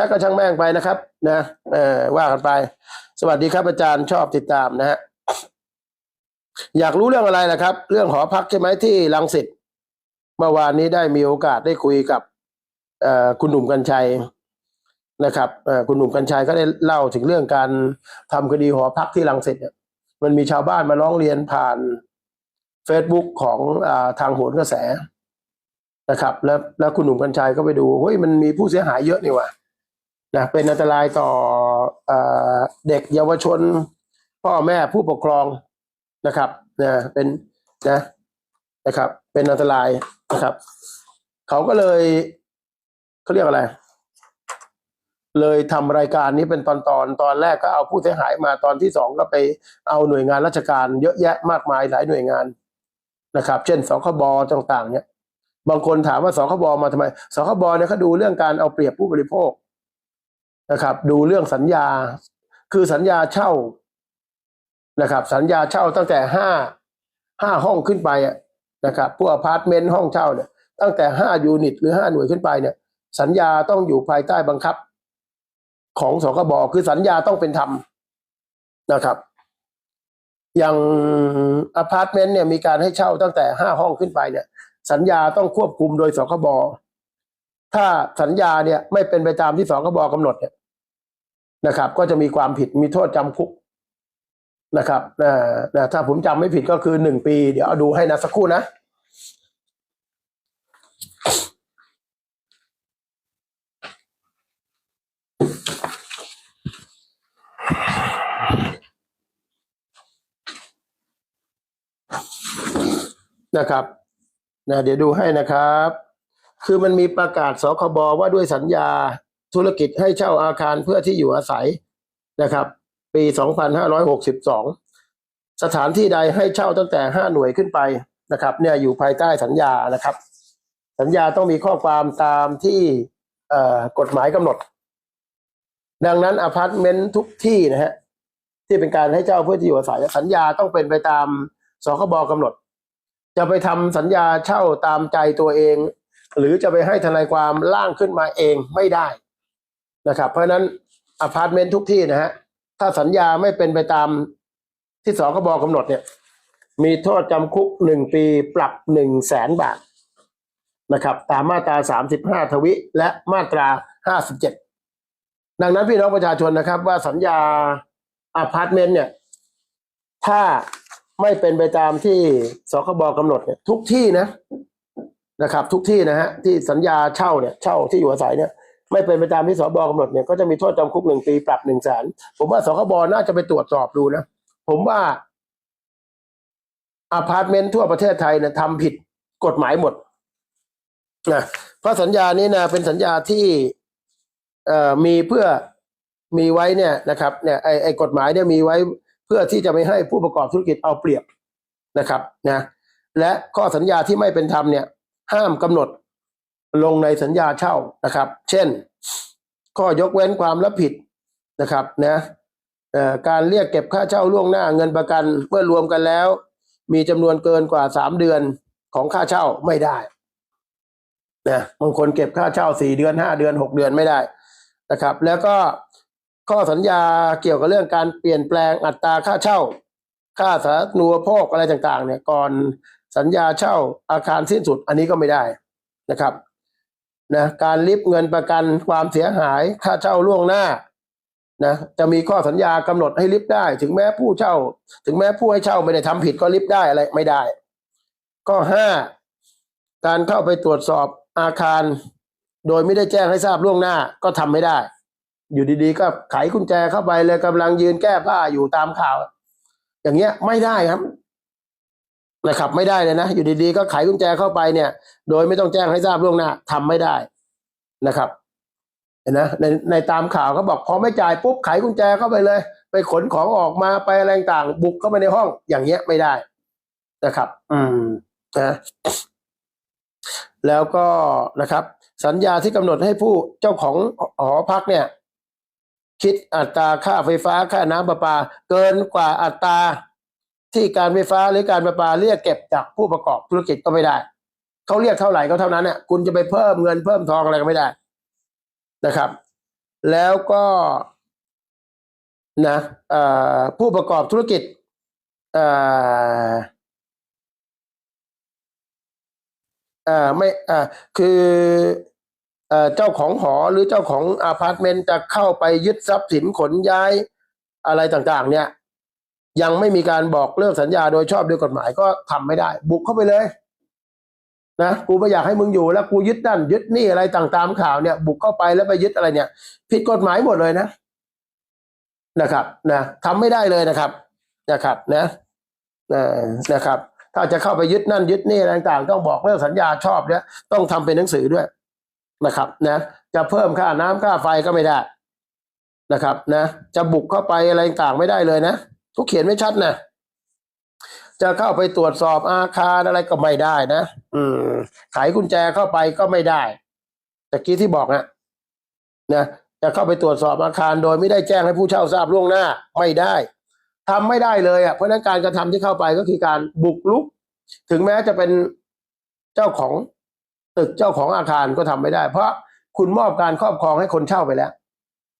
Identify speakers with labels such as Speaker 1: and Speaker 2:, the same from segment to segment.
Speaker 1: ถ้าก็ช่างแม่งไปนะครับ นะเออว่ากันไป สวัสดีครับอาจารย์ชอบติดตามนะฮะอยากรู้เรื่องอะไรนะครับ เรื่องหอพักใช่ไหมที่ลังสิตเมื่อวานนี้ได้มีโอกาสได้คุยกับคุณหนุ่มกัญชัยนะครับคุณหนุ่มกัญชัยก็ได้เล่าถึงเรื่องการทำคดีหอพักที่ลังสิตเนี่ยมันมีชาวบ้านมาร้องเรียนผ่าน Facebook ของอทางโหนกระแสนะครับ แล้วแล้วคุณหนุ่มกัญชัยก็ไปดูเฮ้ยมันมีผู้เสียหายเยอะนี่ว่า นะเป็นอันตรายต่อเอเด็กเยาวชน พ่อแม่ผู้ปกครองนะครับนะเป็นนะนะครับ เป็นอันตรายนะครับ เขาก็เลยเขาเรียกอะไร เลยทำรายการนี้เป็นตอนตอนตอนแรกก็เอาผู้เสียหายมาตอนที่สองก็ไปเอาหน่วยงานราชการเยอะแยะมากมายหลายหน่วยงานนะครับ เช่นสคบต่าง ๆ เนี่ย บางคนถามว่าสคบมาทำไมสคบเนี่ยเขาดูเรื่องการเอาเปรียบผู้บริโภค นะครับ ดูเรื่องสัญญา คือสัญญาเช่านะครับ สัญญาเช่าตั้งแต่ห้าห้าห้องขึ้นไปนะครับพวกอพาร์ตเมนต์ห้องเช่าเนี่ยตั้งแต่ห้ายูนิต หรือห้าหน่วยขึ้นไปเนี่ย สัญญาต้องอยู่ภายใต้บังคับ ของสคบคือสัญญาต้องเป็นธรรมนะครับ อย่างอพาร์ตเมนต์เนี่ยมีการให้เช่าตั้งแต่ห้าห้องขึ้นไปเนี่ย สัญญาต้องควบคุมโดยสคบถ้าสัญญาเนี่ยไม่เป็นไปตามที่สคบกำหนดเนี่ย นะครับ ก็จะมีความผิดมีโทษจำคุกนะครับนะนะถ้าผมจำไม่ผิดก็คือหนึ่งปี เดี๋ยวเอาดูให้นะสักครู่นะนะครับนะเดี๋ยวดูให้นะครับ คือมันมีประกาศสคบว่าด้วยสัญญา ธุรกิจให้เช่าอาคารเพื่อที่อยู่อาศัยนะครับ ปี 2562 สถานที่ใดให้เช่าตั้งแต่ 5 หน่วยขึ้นไปนะครับ เนี่ยอยู่ภายใต้สัญญานะครับ สัญญาต้องมีข้อความตามที่กฎหมายกำหนด ดังนั้นอพาร์ตเมนต์ทุกที่นะฮะที่เป็นการให้เช่าเพื่อที่อยู่อาศัยสัญญาต้องเป็นไปตามสคบกำหนด จะไปทำสัญญาเช่าตามใจตัวเอง หรือจะไปให้ทนายความร่างขึ้นมาเองไม่ได้ นะครับ เพราะฉะนั้นอพาร์ตเมนต์ทุกที่นะฮะถ้าสัญญาไม่เป็นไปตามที่สคบกำหนดเนี่ย มีโทษจำคุกหนึ่งปีปรับหนึ่งแสนบาทนะครับ ตามมาตราสามสิบห้าทวิ และมาตราห้าสิบเจ็ดดังนั้นพี่น้องประชาชนนะครับ ว่าสัญญาอพาร์ตเมนต์เนี่ย ถ้าไม่เป็นไปตามที่สคบกำหนดเนี่ยทุกที่นะนะครับ ทุกที่นะฮะที่สัญญาเช่าเนี่ยเช่าที่อยู่อาศัยเนี่ย ไม่เป็นไปตามที่สบกำหนดเนี่ยก็จะมีโทษจำคุกหนึ่งปีปรับหนึ่งแสนผมว่าสคบน่าจะไปตรวจสอบดูนะ ผมว่าอพาร์ตเมนต์ทั่วประเทศไทยเนี่ยทำผิดกฎหมายหมดนะเพราะสัญญานี้นะเป็นสัญญาที่เอ่อมีเพื่อมีไว้เนี่ยนะครับเนี่ยไอไอกฎหมายเนี่ยมีไว้เพื่อที่จะไม่ให้ผู้ประกอบธุรกิจเอาเปรียบนะครับนะและข้อสัญญาที่ไม่เป็นธรรมเนี่ย ห้ามกำหนด ลงในสัญญาเช่านะครับ เช่น ข้อยกเว้นความรับผิดนะครับนะการเรียกเก็บค่าเช่าล่วงหน้าเงินประกันเมื่อรวมกันแล้ว มีจำนวนเกินกว่าสามเดือนของค่าเช่าไม่ได้นะบางคนเก็บค่าเช่าสี่เดือนห้าเดือนหกเดือนไม่ได้นะครับ แล้วก็ข้อสัญญาเกี่ยวกับเรื่องการเปลี่ยนแปลงอัตราค่าเช่า ค่าสาธารณูปโภคอะไรต่างๆ เนี่ยก่อนสัญญาเช่าอาคารสิ้นสุดอันนี้ก็ไม่ได้นะครับ นะการริบเงินประกันความเสียหายค่าเช่าล่วงหน้านะจะมีข้อสัญญากำหนดให้ริบได้ ถึงแม้ผู้เช่า ถึงแม้ผู้ให้เช่าไม่ได้ทำผิดก็ริบได้อะไรไม่ได้ข้อห้าการเข้าไปตรวจสอบอาคาร โดยไม่ได้แจ้งให้ทราบล่วงหน้าก็ทำไม่ได้ อยู่ดีๆ ก็ไขกุญแจเข้าไปเลยกำลังยืนแก้ผ้าอยู่ตามข่าว อย่างเงี้ยไม่ได้ครับ นะครับ ไม่ได้เลยนะ อยู่ดีๆ ก็ไขกุญแจเข้าไปเนี่ย โดยไม่ต้องแจ้งให้ทราบล่วงหน้าทำไม่ได้นะครับเห็นนะในในตามข่าวเขาบอกพอไม่จ่ายปุ๊บไขกุญแจเข้าไปเลย ไปขนของออกมาไปอะไรต่างบุกเข้าไปในห้องอย่างเงี้ยไม่ได้นะครับ อืมนะแล้วก็นะครับ สัญญาที่กำหนดให้ผู้เจ้าของหอพักเนี่ย คิดอัตราค่าไฟฟ้าค่าน้ำประปา เกินกว่าอัตรา ที่การไฟฟ้าหรือการประปาเรียกเก็บจากผู้ประกอบธุรกิจก็ไม่ได้เขาเรียกเท่าไหร่ก็เท่านั้นเนี่ยคุณจะไปเพิ่มเงินเพิ่มทองอะไรก็ไม่ได้นะครับ แล้วก็นะผู้ประกอบธุรกิจอ่อเอ่อไม่อ่อคือเอ่อเจ้าของหอหรือเจ้าของอาพาร์ตเมนต์จะเข้าไปยึดทรัพย์สินขนย้ายอะไรต่าง ๆ เนี่ย ยังไม่มีการบอกเลิกสัญญาโดยชอบด้วยกฎหมายก็ทำไม่ได้ บุกเข้าไปเลยนะกูไม่อยากให้มึงอยู่แล้วกูยึดนั่นยึดนี่อะไรต่างๆข่าวเนี่ย บุกเข้าไปแล้วไปยึดอะไรเนี่ย ผิดกฎหมายหมดเลยนะนะครับนะทำไม่ได้เลยนะครับนะครับนะนะครับ ถ้าจะเข้าไปยึดนั่นยึดนี่อะไรต่างๆ ต้องบอกเลิกสัญญาชอบเนี่ยต้องทำเป็นหนังสือด้วยนะครับนะจะเพิ่มค่าน้ำค่าไฟก็ไม่ได้นะครับนะจะบุกเข้าไปอะไรต่างไม่ได้เลยนะ กเขียนไม่ชัดนะจะเข้าไปตรวจสอบอาคารอะไรก็ไม่ได้นะอืมไขกุญแจเข้าไปก็ไม่ได้ตะกี้ที่บอกนะนะจะเข้าไปตรวจสอบอาคารโดยไม่ได้แจ้งให้ผู้เช่าทราบล่วงหน้า ไม่ได้ทำไม่ได้เลยอะเพราะนั้นการกระทำที่เข้าไปก็คือการบุกรุก ถึงแม้จะเป็นเจ้าของตึกเจ้าของอาคารก็ทำไม่ได้ เพราะคุณมอบการครอบครองให้คนเช่าไปแล้ว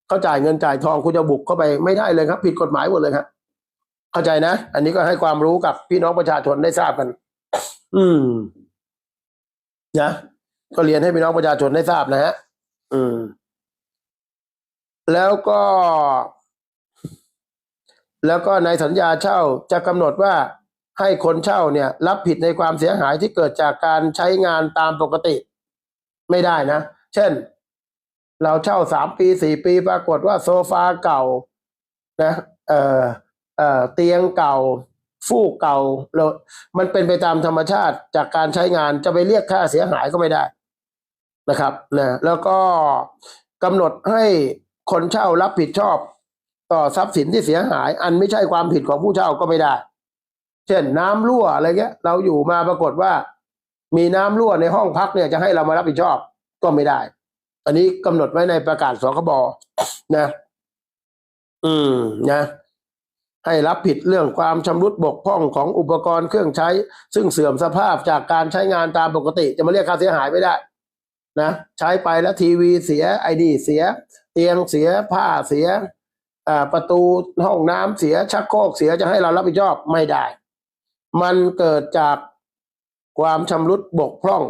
Speaker 1: เขาจ่ายเงินจ่ายทองคุณจะบุกเข้าไปไม่ได้เลยครับ ผิดกฎหมายหมดเลยครับ เข้าใจนะ อันนี้ก็ให้ความรู้กับพี่น้องประชาชนได้ทราบกัน อืมนะก็เรียนให้พี่น้องประชาชนได้ทราบนะฮะอืม แล้วก็ แล้วก็ในสัญญาเช่าจะกำหนดว่าให้คนเช่าเนี่ย รับผิดในความเสียหายที่เกิดจากการใช้งานตามปกติ ไม่ได้นะ เช่น เราเช่าสามปีสี่ปีปรากฏว่าโซฟาเก่า นะ เอ่อ เอ่อเตียงเก่าฟูกเก่าเรามันเป็นไปตามธรรมชาติจากการใช้งานจะไปเรียกค่าเสียหายก็ไม่ได้นะครับนะแล้วก็กำหนดให้คนเช่ารับผิดชอบต่อทรัพย์สินที่เสียหาย อันไม่ใช่ความผิดของผู้เช่าก็ไม่ได้ เช่นน้ำรั่วอะไรเงี้ย เราอยู่มาปรากฏว่า มีน้ำรั่วในห้องพักเนี่ยจะให้เรามารับผิดชอบก็ไม่ได้ อันนี้กำหนดไว้ในประกาศสคบนะ อืมนะ ให้รับผิดเรื่องความชำรุดบกพร่องของอุปกรณ์เครื่องใช้ ซึ่งเสื่อมสภาพจากการใช้งานตามปกติ จะมาเรียกค่าเสียหายไม่ได้นะใช้ไปแล้วทีวีเสียไอดีเสีย เตียงเสียผ้าเสียประตูห้องน้ำเสียชักโครกเสียจะให้เรารับผิดชอบไม่ได้ มันเกิดจากความชำรุดบกพร่อง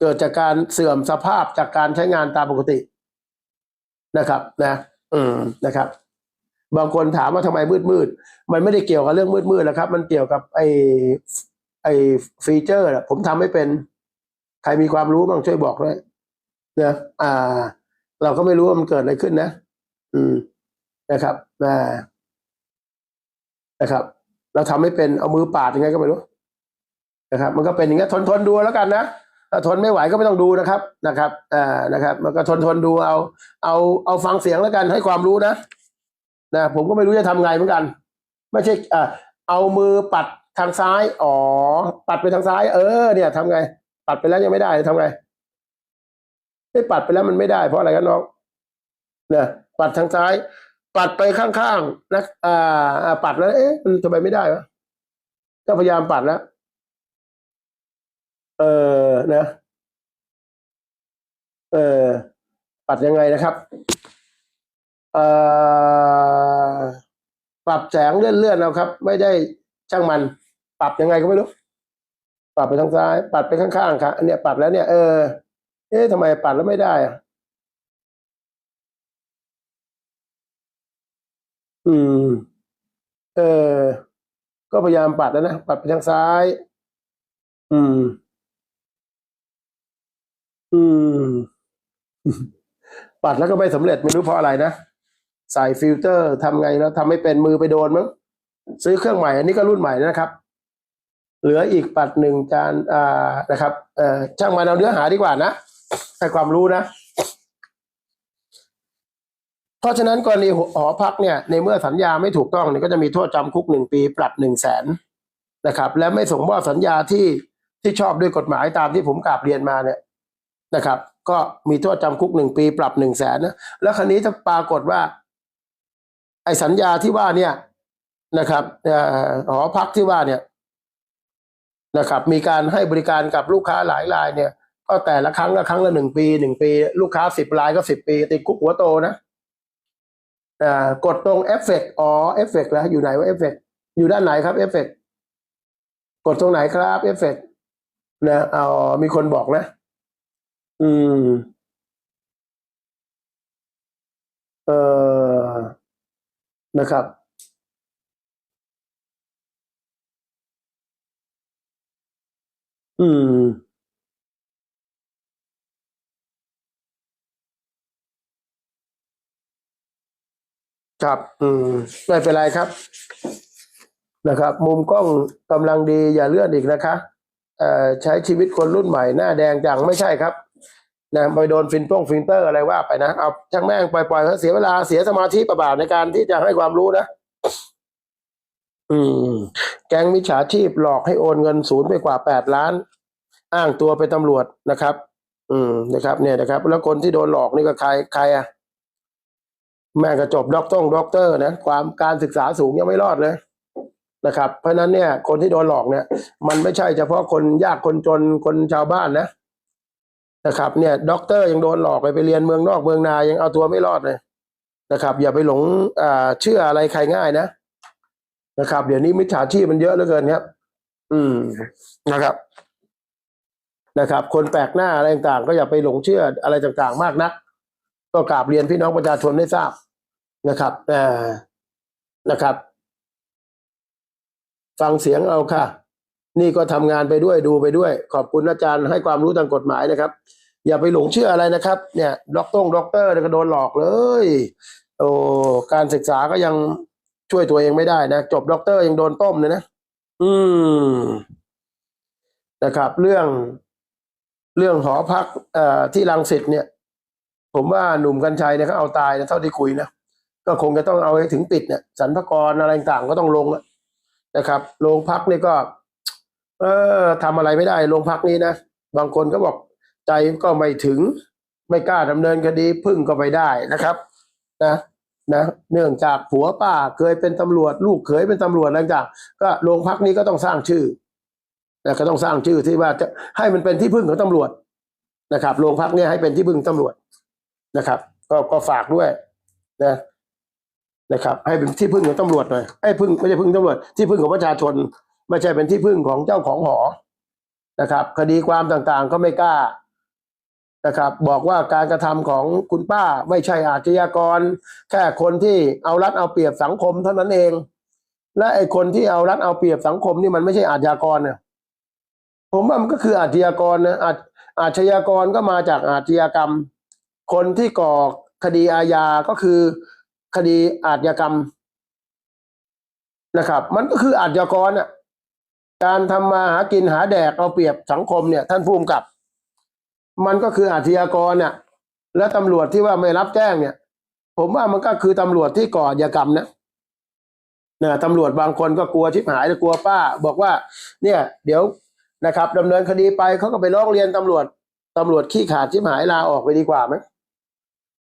Speaker 1: เกิดจากการเสื่อมสภาพจากการใช้งานตามปกตินะครับนะ อืมนะครับ บางคนถามว่าทำไมมืดมืดมันไม่ได้เกี่ยวกับเรื่องมืดมืดนะครับ มันเกี่ยวกับไอ้ไอ้ฟีเจอร์ผมทำไม่เป็น ใครมีความรู้บ้างช่วยบอกด้วยนะอ่า เราก็ไม่รู้ว่ามันเกิดอะไรขึ้นนะ อืมนะครับนะนะครับ เราทำไม่เป็นเอามือปาดยังไงก็ไม่รู้นะครับ มันก็เป็นอย่างเงี้ยทนทนดูแล้วกันนะถ้าทนไม่ไหวก็ไม่ต้องดูนะครับนะครับอ่านะครับ มันก็ทนทนดูเอา เอาเอาฟังเสียงแล้วกันให้ความรู้นะ นะผมก็ไม่รู้จะทำไงเหมือนกัน ไม่ใช่อ่าเอามือปัดทางซ้าย อ๋อ ปัดไปทางซ้าย เออ เนี่ยทำไง ปัดไปแล้วยังไม่ได้ทำไงไม่ปัดไปแล้วมันไม่ได้ เพราะอะไรกันน้องเนี่ยปัดทางซ้าย ปัดไปข้างๆนะอ่าอ่าปัดแล้ว เอ๊ะมันทำไมไม่ได้วะก็พยายามปัดแล้วเออนะ เออปัดยังไงนะครับ ปรับแสงเลื่อนเลื่อนเอาครับ ไม่ได้ช่างมัน ปรับยังไงก็ไม่รู้ ปรับไปทางซ้ายปัดไปข้างๆครับอันเนี้ยปรับแล้วเนี่ยเออเอ๊ะทำไมปัดแล้วไม่ได้อะอืม เออ ก็พยายามปัดแล้วนะ ปัดไปทางซ้าย อืม อืม ปัดแล้วก็ไม่สำเร็จไม่รู้เพราะอะไรนะ ใส่ฟิลเตอร์ทำไงแล้วทำไม่เป็นมือไปโดนมั้งซื้อเครื่องใหม่ อันนี้ก็รุ่นใหม่นะครับ เหลืออีกปัดหนึ่งจานอ่านะครับเอ่อช่างมันเอาเนื้อหาดีกว่านะให้ความรู้นะ เพราะฉะนั้นกรณีหอพักเนี่ย ในเมื่อสัญญาไม่ถูกต้องเนี่ยก็จะมีโทษจำคุกหนึ่งปีปรับหนึ่งแสนนะครับ และไม่ส่งมอบสัญญาที่ที่ชอบด้วยกฎหมายตามที่ผมกราบเรียนมาเนี่ยนะครับ ก็มีโทษจำคุกหนึ่งปีปรับหนึ่งแสนนะแล้วคราวนี้จะปรากฏว่า ไอ้สัญญาที่ว่าเนี่ยนะครับอ่อหอพักที่ว่าเนี่ยนะครับ มีการให้บริการกับลูกค้าหลายรายเนี่ย ก็แต่ละครั้งก็ครั้งละหนึ่งปีหนึ่งปี ลูกค้าสิบรายก็สิบปี ติดคุกหัวโตนะอ่ากดตรงเอฟเฟกอ๋อเอฟเฟกแล้วอยู่ไหนว่าเอฟเฟกอยู่ด้านไหนครับเอฟเฟกกดตรงไหนครับเอฟเฟกนะเอามีคนบอกนะ อืม เออ นะครับ อืม ครับ อืม ไม่เป็นไรครับ นะครับ มุมกล้องกำลังดีอย่าเลื่อนอีกนะคะ เอ่อ ใช้ชีวิตคนรุ่นใหม่หน้าแดงจังไม่ใช่ครับ นะไปโดนฟินต้องฟิลเตอร์อะไรว่าไปนะเอาช่างแม่งปล่อยๆเขาเสียเวลาเสียสมาธิประบาทในการที่จะให้ความรู้นะอืม แก๊งมิจฉาชีพหลอกให้โอนเงินศูนย์ไปกว่าแปดล้าน อ้างตัวเป็นตำรวจนะครับ อืมนะครับ เนี่ยนะครับ แล้วคนที่โดนหลอกนี่ก็ใครใครอะแม่งก็จบด็อกต้องด็อกเตอร์นะความการศึกษาสูงยังไม่รอดเลยนะครับ เพราะฉะนั้นเนี่ย คนที่โดนหลอกเนี่ย มันไม่ใช่เฉพาะคนยากคนจนคนชาวบ้านนะ นะครับเนี่ยด็อกเตอร์ยังโดนหลอกไปไปเรียนเมืองนอกเมืองนายังเอาตัวไม่รอดเลยนะครับ อย่าไปหลงอ่าเชื่ออะไรใครง่ายนะนะครับเดี๋ยวนี้มิจฉาชีพมันเยอะเหลือเกินครับ อืมนะครับ นะครับ คนแปลกหน้าอะไรต่างๆ ก็อย่าไปหลงเชื่ออะไรต่างๆ มากนัก ก็กราบเรียนพี่น้องประชาชนได้ทราบนะครับอ่านะครับ ฟังเสียงเอาค่ะ นี่ก็ทำงานไปด้วยดูไปด้วย ขอบคุณอาจารย์ให้ความรู้ทางกฎหมายนะครับ อย่าไปหลงเชื่ออะไรนะครับ เนี่ยด็อกตงด็อกเตอร์เนี่ยก็โดนหลอกเลยโอ้การศึกษาก็ยังช่วยตัวเองไม่ได้นะจบด็อกเตอร์ยังโดนต้มเลยนะอืมนะครับ เรื่องเรื่องหอพักเอ่อที่รังสิตเนี่ย ผมว่าหนุ่มกัญชัยเนี่ยเขาเอาตายนะเท่าที่คุยนะก็คงจะต้องเอาให้ถึงปิดเนี่ยสรรพกรอะไรต่างก็ต้องลงนะครับโรงพักนี่ก็ เออทำอะไรไม่ได้โรงพักนี้นะบางคนก็บอกใจก็ไม่ถึง ไม่กล้าดำเนินคดีพึ่งก็ไปได้นะครับ นะนะเนื่องจากผัวป้าเคยเป็นตำรวจ ลูกเคยเป็นตำรวจอะไรต่างก็โรงพักนี้ก็ต้องสร้างชื่อนะก็ต้องสร้างชื่อที่ว่าจะให้มันเป็นที่พึ่งของตำรวจนะครับโรงพักเนี่ยให้เป็นที่พึ่งตำรวจนะครับ ก็ก็ฝากด้วยนะนะครับ ให้เป็นที่พึ่งของตำรวจหน่อยไอ้พึ่งไม่ใช่พึ่งตำรวจที่พึ่งของประชาชน ไม่ใช่เป็นที่พึ่งของเจ้าของหอนะครับ คดีความต่างๆก็ไม่กล้านะครับ บอกว่าการกระทำของคุณป้าไม่ใช่อาชญากร แค่คนที่เอารัดเอาเปรียบสังคมเท่านั้นเอง และไอ้คนที่เอารัดเอาเปรียบสังคมนี่มันไม่ใช่อาชญากรเนี่ยผมว่ามันก็คืออาชญากรนะอาชอาชญากรก็มาจากอาชญากรรม คนที่ก่อคดีอาญาก็คือคดีอาชญากรรมนะครับ มันก็คืออาชญากรน่ะ การทำมาหากินหาแดกเอาเปรียบสังคมเนี่ย ท่านผู้กำกับ มันก็คืออาชญากรเนี่ยและตำรวจที่ว่าไม่รับแจ้งเนี่ย ผมว่ามันก็คือตำรวจที่ก่ออาชญากรรมนะเนี่ยตำรวจบางคนก็กลัวชิบหายกลัวป้า บอกว่า เนี่ย เดี๋ยวนะครับดำเนินคดีไปเขาก็ไปร้องเรียนตำรวจตำรวจขี้ขาดชิบหายลาออกไปดีกว่าไหม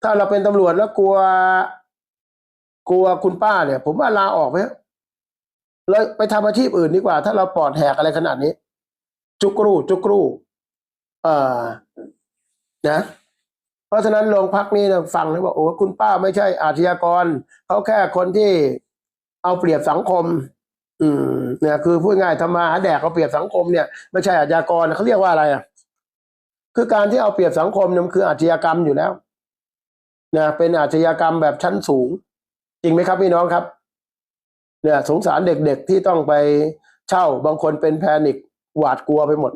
Speaker 1: ถ้าเราเป็นตำรวจแล้วกลัว กลัวคุณป้าเนี่ย ผมว่าลาออกไหม แล้วไปทำอาชีพอื่นดีกว่า ถ้าเราปอดแหกอะไรขนาดนี้ จุกรูจุกรูเอ่อนะ เพราะฉะนั้นโรงพักนี้นะฟังนะว่าโอ้คุณป้าไม่ใช่อาชญากรเขาแค่คนที่เอาเปรียบสังคม อืมเนี่ยคือพูดง่ายทำมาหาแดกเอาเปรียบสังคมเนี่ยไม่ใช่อาชญากรเขาเรียกว่าอะไรอะคือการที่เอาเปรียบสังคมเนี่ยมันคืออาชญากรรมอยู่แล้วนะเป็นอาชญากรรมแบบชั้นสูง จริงไหมครับพี่น้องครับ เนี่ยสงสารเด็กๆที่ต้องไปเช่าบางคนเป็นแพนิคหวาดกลัวไปหมด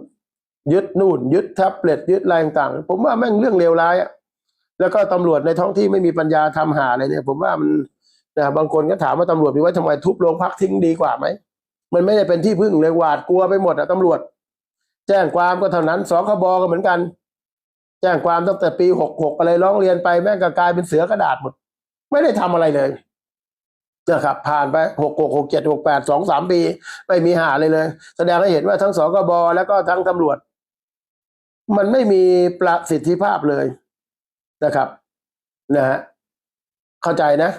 Speaker 1: ยึดนู่น ยึดแท็บเล็ตยึดอะไรต่างๆผมว่าแม่งเรื่องเลวร้ายอะแล้วก็ตำรวจในท้องที่ไม่มีปัญญาทำหาอะไรเนี่ย ผมว่ามันนะบางคนก็ถามว่าตำรวจมีไว้ทำไมทุบโรงพักทิ้งดีกว่าไหมมันไม่ได้เป็นที่พึ่งเลยหวาดกลัวไปหมดอะตำรวจ แจ้งความก็เท่านั้นสคบก็เหมือนกัน แจ้งความตั้งแต่ปีหกหกอะไรร้องเรียนไปแม่งก็กลายเป็นเสือกระดาษหมด ไม่ได้ทำอะไรเลย นะครับผ่านไปหกหกหกเจ็ดหกแปดสองสามปี ไม่มีหาเลยเลย แสดงให้เห็นว่าทั้งสกบแล้วก็ทั้งตำรวจ มันไม่มีประสิทธิภาพเลยนะครับนะฮะเข้าใจนะ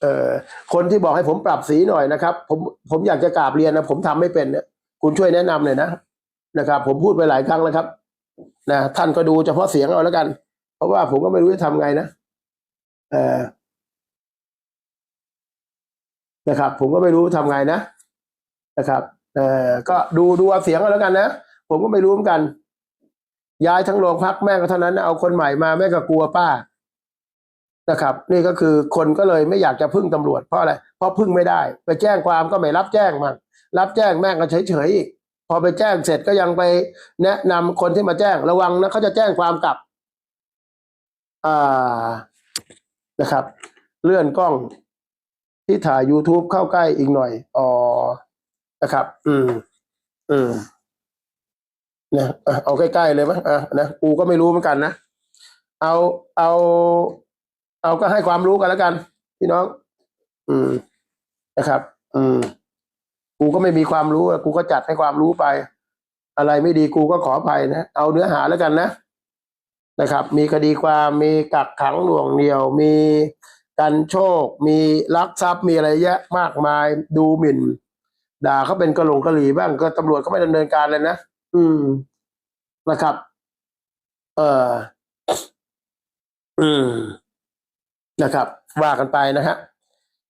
Speaker 1: เอ่อคนที่บอกให้ผมปรับสีหน่อยนะครับ ผมผมอยากจะกราบเรียนนะผมทำไม่เป็นเนี่ยคุณช่วยแนะนำหน่อยนะนะครับ ผมพูดไปหลายครั้งแล้วครับนะท่านก็ดูเฉพาะเสียงเอาแล้วกัน เพราะว่าผมก็ไม่รู้จะทำไงนะเออ นะครับ ผมก็ไม่รู้ทำไงนะนะครับเออก็ดูดูเอาเสียงเอาแล้วกันนะผมก็ไม่รู้เหมือนกัน ย้ายทั้งโรงพักแม่ก็เท่านั้นเอาคนใหม่มาแม่ก็กลัวป้านะครับ นี่ก็คือคนก็เลยไม่อยากจะพึ่งตำรวจเพราะอะไรเพราะพึ่งไม่ได้ ไปแจ้งความก็ไม่รับแจ้งมันรับแจ้งแม่ก็เฉยๆอีกพอไปแจ้งเสร็จก็ยังไปแนะนำคนที่มาแจ้งระวังนะเขาจะแจ้งความกลับอ่านะครับ เลื่อนกล้อง ที่ถ่าย YouTube เข้าใกล้อีกหน่อยอ๋อนะครับ อืม อืมเนี่ยอะเอาใกล้ๆเลยมั้ยอะนะกูก็ไม่รู้เหมือนกันนะเอาเอา เอาก็ให้ความรู้กันแล้วกัน พี่น้อง อืมนะครับ อืมกูก็ไม่มีความรู้กูก็จัดให้ความรู้ไป อะไรไม่ดีกูก็ขออภัยนะเอาเนื้อหาแล้วกันนะนะครับ มีคดีความมีกักขังหน่วงเหนี่ยวมี กันโชค มีลักทรัพย์มีอะไรเยอะมากมาย ดูหมิ่น ด่าเขาเป็นกระหลงกระหลีบ้างก็ตำรวจก็ไม่ดำเนินการเลยนะอืมนะครับ เอออืมนะครับ ว่ากันไปนะฮะ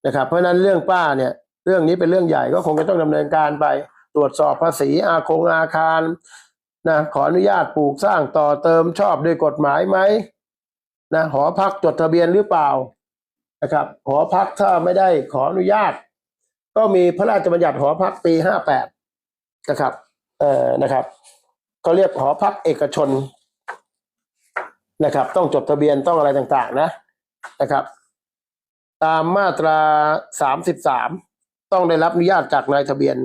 Speaker 1: นะครับ เพราะนั้นเรื่องป้าเนี่ย เรื่องนี้เป็นเรื่องใหญ่ก็คงจะต้องดำเนินการไป ตรวจสอบภาษีอาคงอาคารนะขออนุญาตปลูกสร้างต่อเติมชอบด้วยกฎหมายไหมนะหอพักจดทะเบียนหรือเปล่า นะครับหอพักถ้าไม่ได้ขออนุญาต ก็มีพระราชบัญญัติหอพักปีห้าแปดนะครับเอ่อนะครับเขาเรียกหอพักเอกชนนะครับ ต้องจดทะเบียนต้องอะไรต่างๆ นะนะครับ ตามมาตราสามสิบสามต้องได้รับอนุญาตจากนายทะเบียน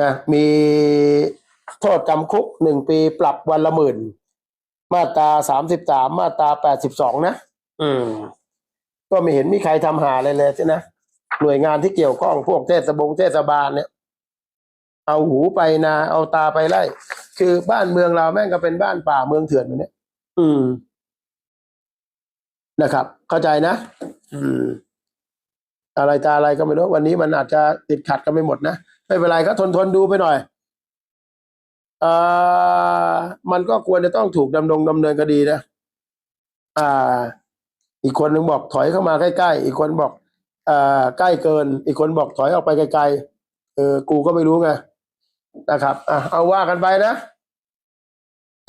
Speaker 1: นะมีโทษจำคุกหนึ่งปีปรับวันละหมื่น มาตราสามสิบสามมาตราแปดสิบสองนะ อืมก็ไม่เห็นมีใครทำหาอะไรเลยใช่นะหน่วยงานที่เกี่ยวข้องพวกเทศบงเทศบาลเนี่ย เอาหูไปนาเอาตาไปไล่ คือบ้านเมืองเราแม่งก็เป็นบ้านป่าเมืองเถื่อนเหมือนเนี้ยอืม นะครับ เข้าใจนะอืม อะไรตาอะไรก็ไม่รู้วันนี้มันอาจจะติดขัดกันไม่หมดนะไม่เป็นไรก็ทนทนดูไปหน่อยเอ่อมันก็ควรจะต้องถูกดำรงดำเนินคดีนะอ่า อีกคนหนึ่งบอกถอยเข้ามาใกล้ๆ อีกคนบอกอ่าใกล้เกิน อีกคนบอกถอยออกไปไกลๆ เออ กูก็ไม่รู้ไงนะครับอะเอาว่ากันไปนะ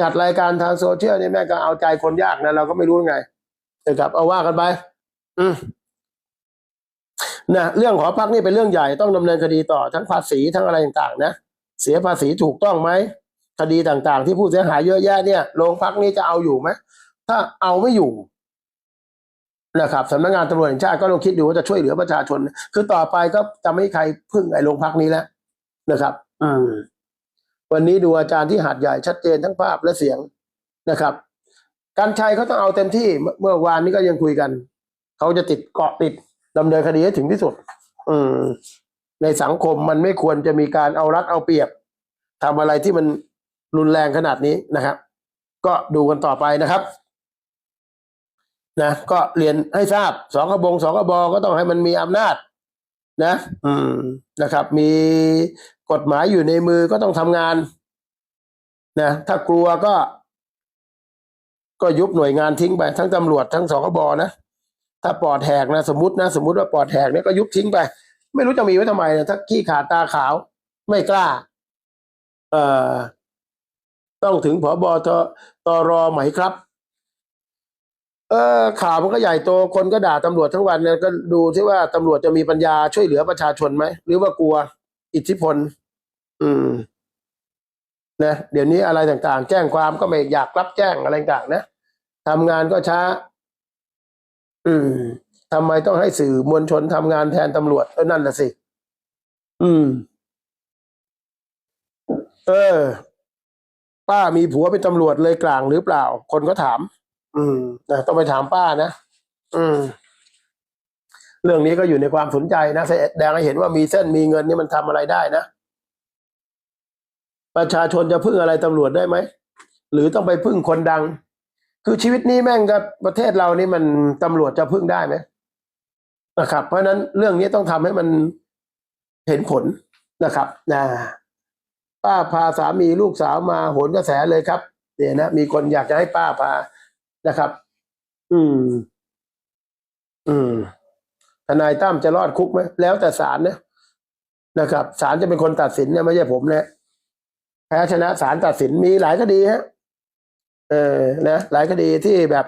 Speaker 1: จัดรายการทางโซเชียลนี่แม่ก็เอาใจคนยากนะเราก็ไม่รู้ไงนะครับเอาว่ากันไป อืมนะเรื่องหอพักนี่เป็นเรื่องใหญ่ต้องดำเนินคดีต่อทั้งภาษีทั้งอะไรต่างๆ นะเสียภาษีถูกต้องไหมคดีต่างๆ ที่ผู้เสียหายเยอะแยะเนี่ยโรงพักนี้จะเอาอยู่ไหมถ้าเอาไม่อยู่ นะครับสำนักงานตำรวจแห่งชาติก็ต้องคิดดูว่าจะช่วยเหลือประชาชน คือต่อไปก็จะไม่ใครพึ่งไอ้โรงพักนี้แล้วนะครับ อืมวันนี้ดูอาจารย์ที่หาดใหญ่ชัดเจนทั้งภาพและเสียงนะครับการชัยเขาต้องเอาเต็มที่เมื่อวานนี้ก็ยังคุยกันเขาจะติดเกาะติดดำเนินคดีให้ถึงที่สุด อืมในสังคมมันไม่ควรจะมีการเอารัดเอาเปรียบทำอะไรที่มันรุนแรงขนาดนี้นะครับ ก็ดูกันต่อไปนะครับ นะก็เรียนให้ทราบสองกระบงสองกระบอก็ต้องให้มันมีอำนาจ นะ อืมนะครับ มีกฎหมายอยู่ในมือก็ต้องทำงาน นะถ้ากลัวก็ ก็ยุบหน่วยงานทิ้งไป ทั้งตำรวจทั้งสองกบนะถ้าปอดแหกนะสมมตินะสมมติว่าปอดแหกเนี่ยก็ยุบทิ้งไป ไม่รู้จะมีไว้ทำไมนะถ้าขี้ขาดตาขาว ไม่กล้า เอ่อต้องถึงผบตตรอไหมครับ เออข่าวมันก็ใหญ่โตคนก็ด่าตำรวจทั้งวันเนี่ยก็ดูที่ว่าตำรวจจะมีปัญญาช่วยเหลือประชาชนไหม หรือว่ากลัวอิทธิพล อืม นะเดี๋ยวนี้อะไรต่างๆ แจ้งความก็ไม่อยากรับแจ้งอะไรต่างๆนะทำงานก็ช้า อืมทำไมต้องให้สื่อมวลชนทำงานแทนตำรวจเออนั่นน่ะสิ อืม เออ ป้ามีผัวเป็นตำรวจเลยกลางหรือเปล่า คนก็ถาม อืมนะต้องไปถามป้านะอืม เรื่องนี้ก็อยู่ในความสนใจนะแสดงให้เห็นว่ามีเส้นมีเงินนี่มันทำอะไรได้นะประชาชนจะพึ่งอะไรตำรวจได้ไหมหรือต้องไปพึ่งคนดัง คือชีวิตนี้แม่งกับประเทศเรานี่มันตำรวจจะพึ่งได้ไหมนะครับ เพราะฉะนั้นเรื่องนี้ต้องทำให้มันเห็นผลนะครับนะป้าพาสามีลูกสาวมาโหนกระแสเลยครับ เนี่ยนะมีคนอยากจะให้ป้าพา นะครับ อืม อืมทนายตั้มจะรอดคุกไหมแล้วแต่ศาลนะนะครับศาลจะเป็นคนตัดสินเนี่ยไม่ใช่ผมนะแพ้ชนะศาลตัดสินมีหลายคดีฮะ เออนะหลายคดีที่แบบ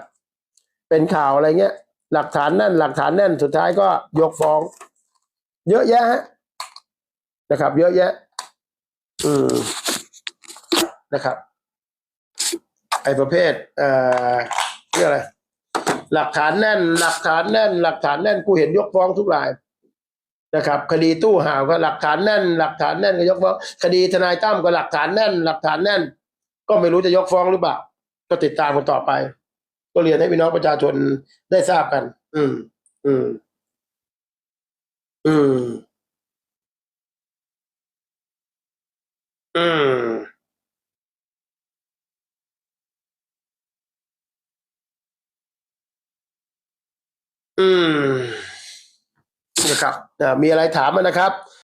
Speaker 1: เป็นข่าวอะไรเงี้ย หลักฐานแน่น หลักฐานแน่นสุดท้ายก็ยกฟ้อง เยอะแยะฮะนะครับ เยอะแยะ อืมนะครับ ไอ้ประเภท เอ่อ เรียกอะไร หลักฐานแน่น หลักฐานแน่น หลักฐานแน่นกูเห็นยกฟ้องทุกรายนะครับ คดีตู้ห่าวก็หลักฐานแน่น หลักฐานแน่นก็ยกฟ้องคดีทนายตั้มก็หลักฐานแน่น หลักฐานแน่น ก็ไม่รู้จะยกฟ้องหรือเปล่าก็ติดตามกันต่อไป ก็เรียนให้พี่น้องประชาชนได้ทราบกัน อืม อืม อืม อืม อืมนะครับอ่ามีอะไรถามมานะครับ